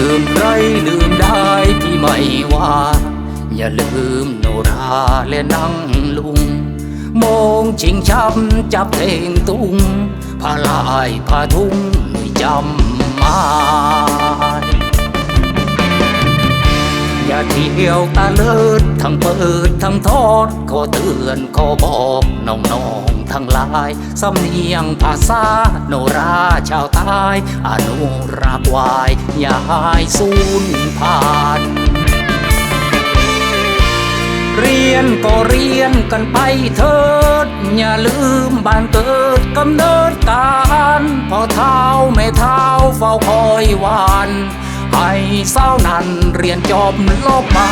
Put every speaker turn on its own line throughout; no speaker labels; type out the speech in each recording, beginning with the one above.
ลืมได้พี่ไม่ว่า อย่าลืมโนราและนั่งลุงโมงชิงช้ำจับเพลงตุงพาลายพาทุ่งด้วยจำมาอย่าเที่ยวตาเลิดทั้งเปิดทั้งทอด ขอเตือนขอบอกน้องๆ ทั้งหลาย สำเนียงภาษาโนราชาวใต้อนุรักษ์ไว้อย่าให้สูญผ่านเรียนก็เรียนกันไปเถิด อย่าลืมบ้านเกิดกำเนิดการพอเท้าแม่เท้าเฝ้าคอยวานให้เศร้านั้นเรียนจบลกมา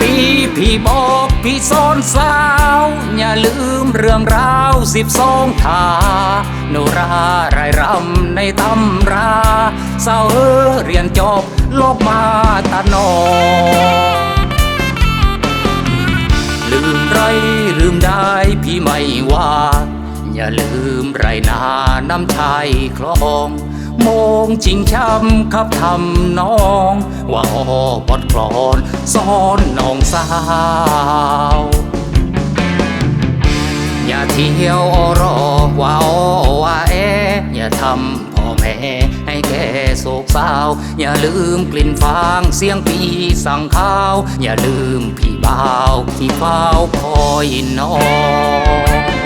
ปี พี่บอกพี่สอนสาว อย่าลืมเรื่องราวสิบสองทาโนรารายรำในตำราสาวเออเรียนจบโลกมาตานอลืมไรลืมได้พี่ไม่ว่า อย่าลืมไรนาน้ำชายคลอง โมงชิงช้ำขับทำน้อง ว่าอ้อบอดกลอนซ้อนน้องสาว อย่าเที่ยวอรอว่าอ้อว่าแออย่าทำพ่อแม่ให้แก่โศกเศร้าอย่าลืมกลิ่นฟางเสียงปีสั่งข้าว อย่าลืมพี่บ่าวที่เฝ้าคอยน้อง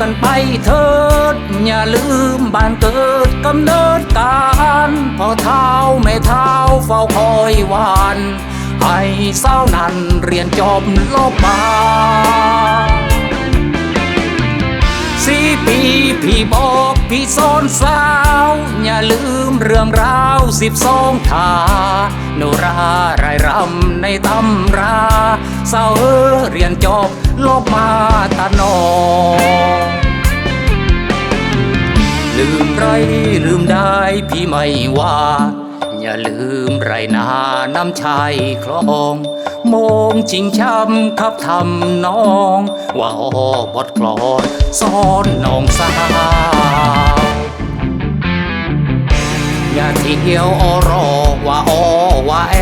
กันไปเถิด อย่าลืมบ้านเกิดกำเนิดการพอเท้าแม่เท้าเฝ้าคอยวานให้เศร้านั้นเรียนจบโลกมาสี่ปีพี่บอกพี่สอนสาว อย่าลืมเรื่องราวสิบสองทาโนรารายรำในตำราสาวเอเรียนจบโลกมาตาโน พี่ไม่ว่า อย่าลืมไรนาน้ำชายคลองโมงชิงช้ำขับทำน้อง ว่าอ้อบดกลอนซ้อนน้องสาวอย่าเที่ยวอรอว่าอ้อว่าแอ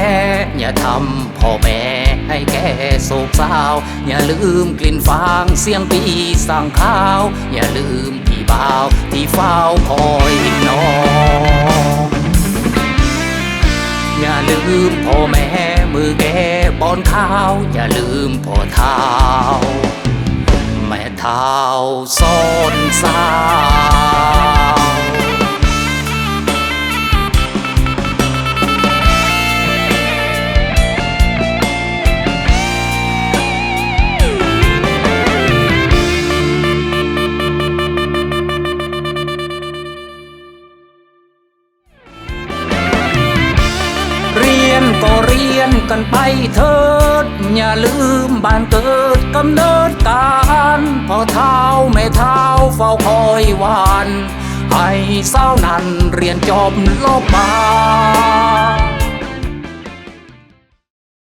อย่าทำพ่อแม่ ให้แก่โศกเศร้าอย่าลืมกลิ่นฟางเสียงปีสั่งข้าว อย่าลืมพี่บ่าวที่เฝ้าคอยน้องอย่าลืมพ่อแม่มือแกป้อนข้าว อย่าลืมพ่อเท้า แม่เท้าซ่อนสาว ยนก็เรียนกันไปเถิด อย่าลืมบ้านเกิดกำเนิดการพอเท้าแม่เท้าเฝ้าคอยวานให้สาวนั้นเรียนจบโลกมา